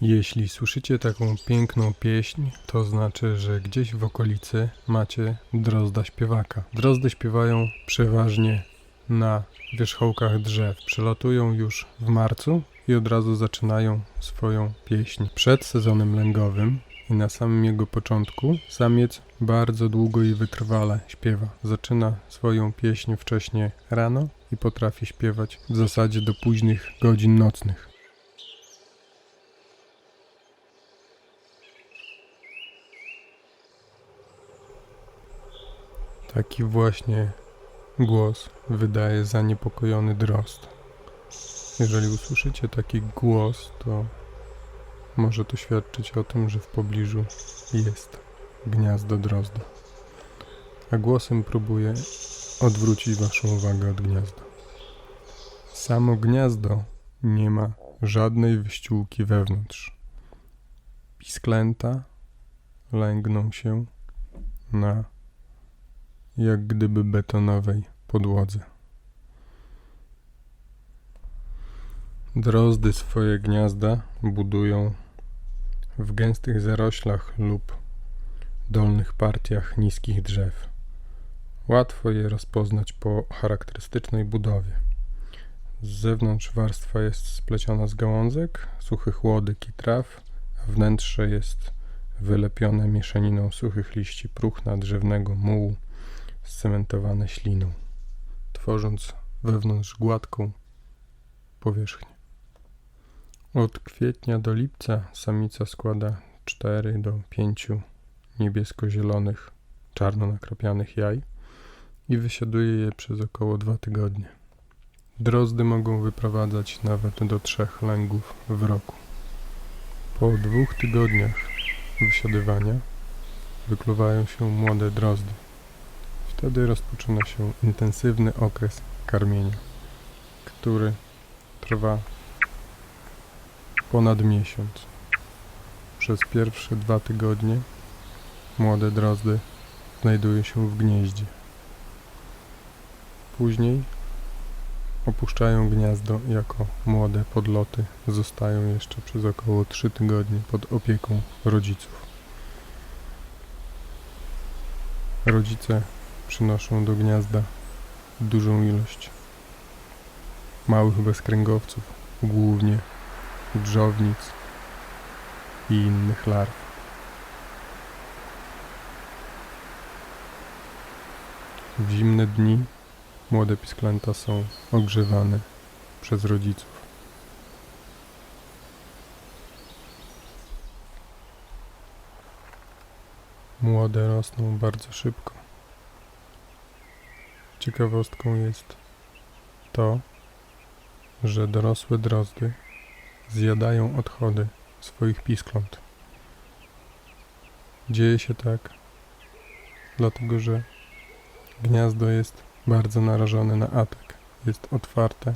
Jeśli słyszycie taką piękną pieśń, to znaczy, że gdzieś w okolicy macie drozda śpiewaka. Drozdy śpiewają przeważnie na wierzchołkach drzew. Przylatują już w marcu i od razu zaczynają swoją pieśń. Przed sezonem lęgowym i na samym jego początku samiec bardzo długo i wytrwale śpiewa. Zaczyna swoją pieśń wcześnie rano i potrafi śpiewać w zasadzie do późnych godzin nocnych. Taki właśnie głos wydaje zaniepokojony drozd. Jeżeli usłyszycie taki głos, to może to świadczyć o tym, że w pobliżu jest gniazdo drozda. A głosem próbuje odwrócić waszą uwagę od gniazda. Samo gniazdo nie ma żadnej wyściółki wewnątrz. Pisklęta lęgną się na jak gdyby betonowej podłodze. Drozdy swoje gniazda budują w gęstych zaroślach lub dolnych partiach niskich drzew. Łatwo je rozpoznać po charakterystycznej budowie. Z zewnątrz warstwa jest spleciona z gałązek, suchych łodyg i traw, a wnętrze jest wylepione mieszaniną suchych liści próchna, drzewnego mułu, scementowane śliną, tworząc wewnątrz gładką powierzchnię. Od kwietnia do lipca samica składa 4 do 5 niebiesko-zielonych, czarno nakrapianych jaj i wysiaduje je przez około 2 tygodnie. Drozdy mogą wyprowadzać nawet do trzech lęgów w roku. Po dwóch tygodniach wysiadywania wykluwają się młode drozdy. Wtedy rozpoczyna się intensywny okres karmienia, który trwa ponad miesiąc. Przez pierwsze dwa tygodnie młode drozdy znajdują się w gnieździe. Później opuszczają gniazdo jako młode podloty. Zostają jeszcze przez około 3 tygodnie pod opieką rodziców. Rodzice przynoszą do gniazda dużą ilość małych bezkręgowców, głównie drzownic i innych larw. W zimne dni młode pisklęta są ogrzewane przez rodziców. Młode rosną bardzo szybko. Ciekawostką jest to, że dorosłe drozdy zjadają odchody swoich piskląt. Dzieje się tak, dlatego że gniazdo jest bardzo narażone na atak. Jest otwarte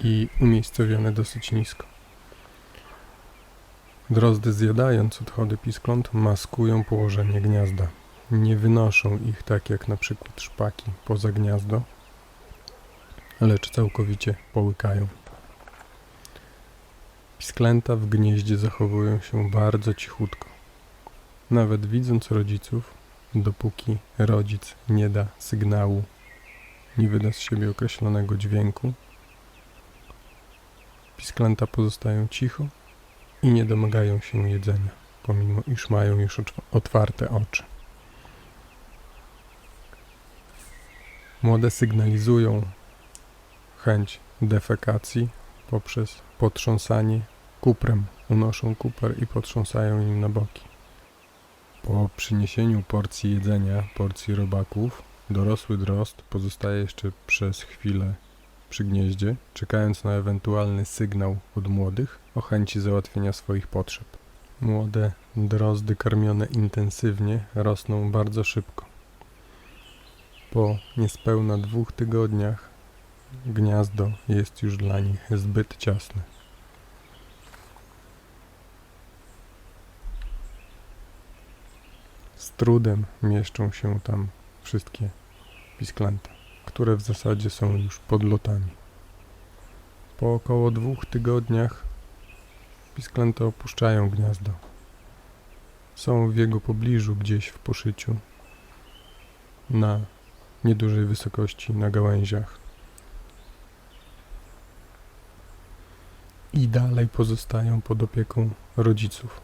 i umiejscowione dosyć nisko. Drozdy zjadając odchody piskląt maskują położenie gniazda. Nie wynoszą ich tak jak na przykład szpaki poza gniazdo, lecz całkowicie połykają. Pisklęta w gnieździe zachowują się bardzo cichutko. Nawet widząc rodziców, dopóki rodzic nie da sygnału, nie wyda z siebie określonego dźwięku, pisklęta pozostają cicho i nie domagają się jedzenia, pomimo iż mają już otwarte oczy. Młode sygnalizują chęć defekacji poprzez potrząsanie kuprem. Unoszą kuper i potrząsają nim na boki. Po przyniesieniu porcji jedzenia, porcji robaków, dorosły drozd pozostaje jeszcze przez chwilę przy gnieździe, czekając na ewentualny sygnał od młodych o chęci załatwienia swoich potrzeb. Młode drozdy karmione intensywnie rosną bardzo szybko. Po niespełna dwóch tygodniach gniazdo jest już dla nich zbyt ciasne. Z trudem mieszczą się tam wszystkie pisklęta, które w zasadzie są już podlotami. Po około dwóch tygodniach Pisklęta opuszczają gniazdo. Są w jego pobliżu, gdzieś w poszyciu, na niedużej wysokości, na gałęziach. I dalej pozostają pod opieką rodziców.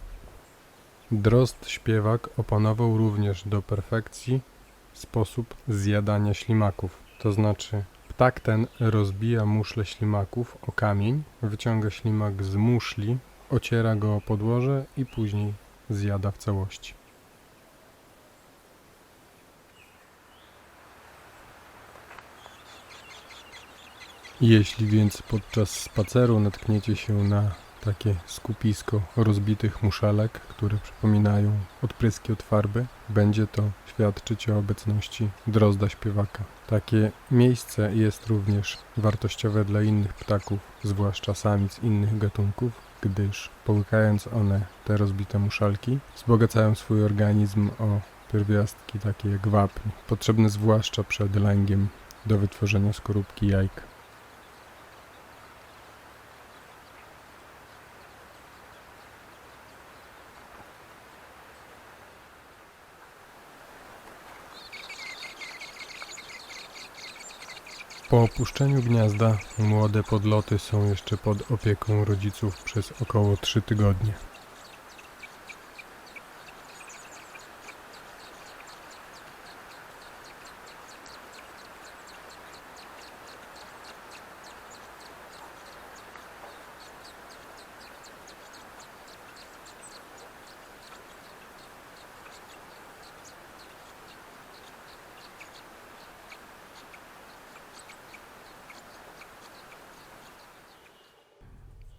Drozd śpiewak opanował również do perfekcji sposób zjadania ślimaków. To znaczy, ptak ten rozbija muszle ślimaków o kamień, wyciąga ślimak z muszli, ociera go o podłoże i później zjada w całości. Jeśli więc podczas spaceru natkniecie się na takie skupisko rozbitych muszelek, które przypominają odpryski od farby, będzie to świadczyć o obecności drozda śpiewaka. Takie miejsce jest również wartościowe dla innych ptaków, zwłaszcza samic innych gatunków, gdyż połykając one te rozbite muszelki, wzbogacają swój organizm o pierwiastki takie jak wapń, potrzebne zwłaszcza przed lęgiem do wytworzenia skorupki jajka. Po opuszczeniu gniazda młode podloty są jeszcze pod opieką rodziców przez około 3 tygodnie.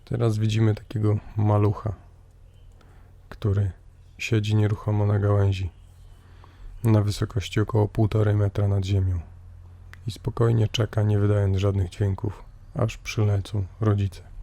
Teraz widzimy takiego malucha, który siedzi nieruchomo na gałęzi na wysokości około 1,5 metra nad ziemią i spokojnie czeka, nie wydając żadnych dźwięków, aż przylecą rodzice.